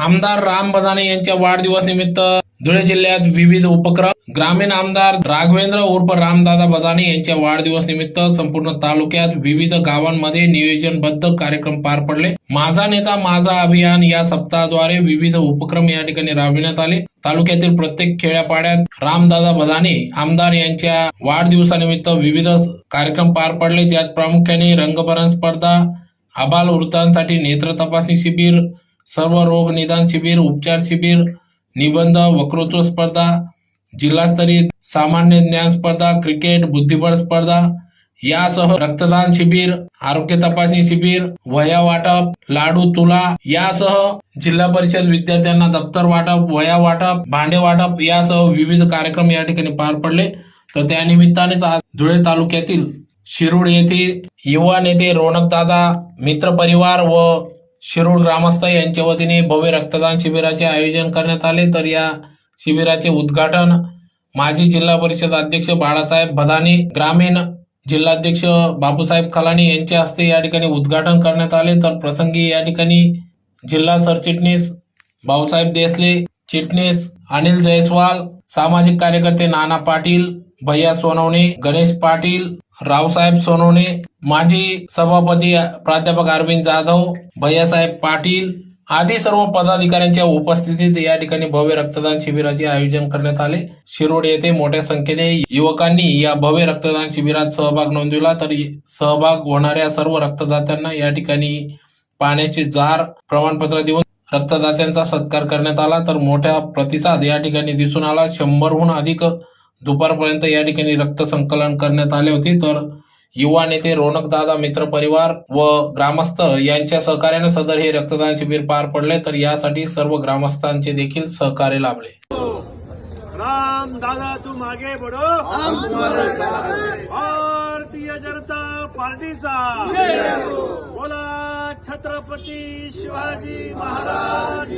आमदार राम बदाने यांच्या वाढदिवस निमित्त धुळे जिल्ह्यात विविध उपक्रम. ग्रामीण आमदार राघवेंद्र उर्फ रामदादा बदाने यांच्या वाढदिवस निमित्त संपूर्ण तालुक्यात विविध गावांमध्ये नियोजनबद्ध कार्यक्रम पार पडले. माझा नेता माझा अभियान या सप्ताहाद्वारे विविध उपक्रम या ठिकाणी राबविण्यात आले. तालुक्यातील प्रत्येक खेड्यापाड्यात रामदादा बदाने आमदार यांच्या वाढदिवसानिमित्त विविध कार्यक्रम पार पडले. ज्यात प्रामुख्याने रंगभरण स्पर्धा आबाल वृत्तांसाठी नेत्र तपासणी शिबिर सर्व रोग निदान शिबिर उपचार शिबिर निबंध वक्तृत्व स्पर्धा जिल्हास्तरीय सामान्य ज्ञान स्पर्धा क्रिकेट बुद्धिबळ स्पर्धा यासह रक्तदान शिबिर आरोग्य तपासणी शिबिर वया वाटप लाडू तुला यासह जिल्हा परिषद विद्यार्थ्यांना दप्तर वाटप वया वाटप भांडे वाटप यासह विविध कार्यक्रम या ठिकाणी पार पडले. तर त्या निमित्तानेच आज धुळे तालुक्यातील शिरूड येथील युवा नेते रोनकदादा मित्र परिवार व शिरूड ग्रामस्थ यांच्या वतीने भव्य रक्तदान शिबिराचे आयोजन करण्यात आले. तर या शिबिराचे उद्घाटन माजी जिल्हा परिषद अध्यक्ष बाळासाहेब भदाने ग्रामीण जिल्हाध्यक्ष बापूसाहेब खलानी यांच्या हस्ते या ठिकाणी उद्घाटन करण्यात आले. तर प्रसंगी या ठिकाणी जिल्हा सरचिटणीस भाऊसाहेब देसले चिटणीस अनिल जयस्वाल सामाजिक कार्यकर्ते नाना पाटील भैया सोनवणे गणेश पाटील रावसाहेब सोनवणे माजी सभापती प्राध्यापक अरविंद जाधव भैयासाहेब पाटील आदी सर्व पदाधिकाऱ्यांच्या उपस्थितीत या ठिकाणी भव्य रक्तदान शिबिराचे आयोजन करण्यात आले. शिरोड येथे मोठ्या संख्येने युवकांनी या भव्य रक्तदान शिबिरात सहभाग नोंदविला. तर सहभाग होणाऱ्या सर्व रक्तदात्यांना या ठिकाणी पाण्याचे जार प्रमाणपत्र देऊन रक्तदात्यांचा सत्कार करण्यात आला. तर मोठ्या प्रतिसाद या ठिकाणी दिसून आला. शंभरहून अधिक दुपारपर्यंत या ठिकाणी रक्त संकलन करण्यात आले होते. तर युवा नेते रोनक दादा मित्र परिवार व ग्रामस्थ यांच्या सहकार्याने सदर हे रक्तदान शिबिर पार पडले. तर यासाठी सर्व ग्रामस्थांचे देखील सहकार्य लाभले. राम दादा तू मागे बडो भारतीय जनता पार्टीचा. बोला छत्रपती शिवाजी महाराज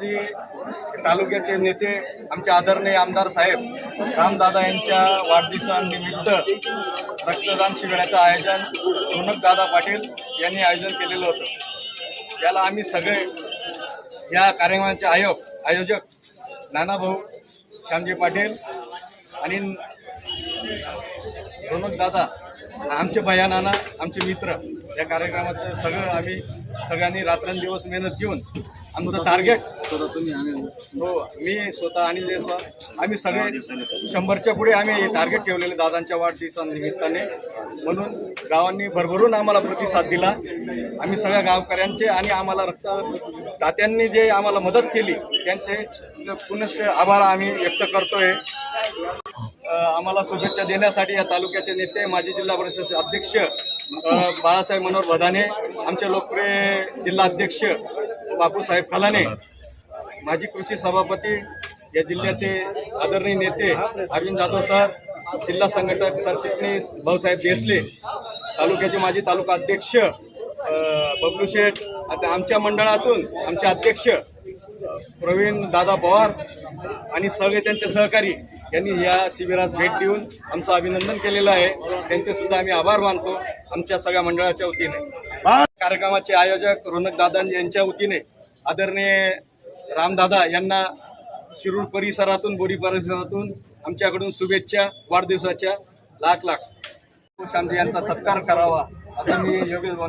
जी तालुक्याचे नेते आमचे आदरणीय आमदार साहेब रामदादा यांच्या वाढदिवसानिमित्त रक्तदान शिबिराचं आयोजन रोनकदादा पाटील यांनी आयोजन केलेलं होतं. याला आम्ही सगळे या कार्यक्रमाचे आयोग आयोजक नानाभाऊ श्यामजी पाटील आणि रोनकदादा आमचे भया नाना आमचे मित्र या कार्यक्रमाचं सगळं आम्ही सगळ्यांनी रात्रंदिवस मेहनत घेऊन आमचं टार्गेट हो मी स्वतः आणि जयस्वाल आम्ही सगळे शंभरच्या पुढे आम्ही टार्गेट ठेवलेले दादांच्या वाढदिवसानिमित्ताने म्हणून गावांनी भरभरून आम्हाला प्रतिसाद दिला. आम्ही सगळ्या गावकऱ्यांचे आणि आम्हाला रक्त दात्यांनी जे आम्हाला मदत केली त्यांचे पुनश्च आभार आम्ही व्यक्त करतोय. आम्हाला शुभेच्छा देण्यासाठी या तालुक्याचे नेते माजी जिल्हा परिषद अध्यक्ष बाळासाहेब मनोहर बधाने आमचे लोकप्रिय जिल्हा अध्यक्ष बापूसाहेब खालाने माजी कृषी सभापती या जिल्ह्याचे आदरणीय नेते अरविंद जाधव सर जिल्हा संघटक सरचिटणीस भाऊसाहेब देसले तालुक्याचे माजी तालुका अध्यक्ष बबलू शेठ आता आमच्या मंडळातून आमचे अध्यक्ष प्रवीण दादा पवार आणि सगळे त्यांचे सहकारी यांनी या शिबिरात भेट देऊन आमचं अभिनंदन केलेलं आहे. त्यांचे सुद्धा आम्ही आभार मानतो. आमच्या सगळ्या मंडळाच्या वतीने. कार्यक्रमाचे आयोजक रोनक दादा यांच्या वतीने आदरणीय रामदादा यांना शिरूर परिसरातून बोरी परिसरातून आमच्याकडून शुभेच्छा वाढदिवसाच्या लाख लाख शांती यांचा सत्कार करावा असं मी योगेश भाऊ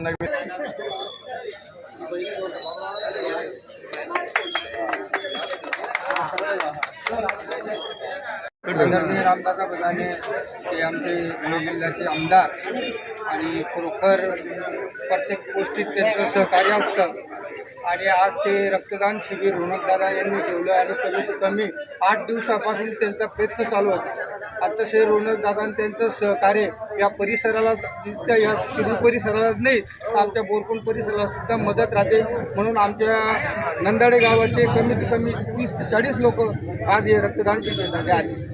आदरणीय रामदादा बदाने ते आमचे जिल्ह्याचे आमदार आणि खरोखर प्रत्येक गोष्टीत त्यांचं सहकार्य असतं. आणि आज ते रक्तदान शिबिर रोनकदादा यांनी ठेवलं आणि कमीत कमी आठ दिवसापासून त्यांचा प्रयत्न चालू होता आता शे रोनकदादा आणि त्यांचं सहकार्य या परिसराला नुसत्या या शिरूर परिसरालाच नाही तर आमच्या बोरकोण परिसराला सुद्धा मदत राहते. म्हणून आमच्या नंदाडे गावाचे कमीत कमी तीस ते चाळीस लोक आज हे रक्तदान शिबिरासाठी आले.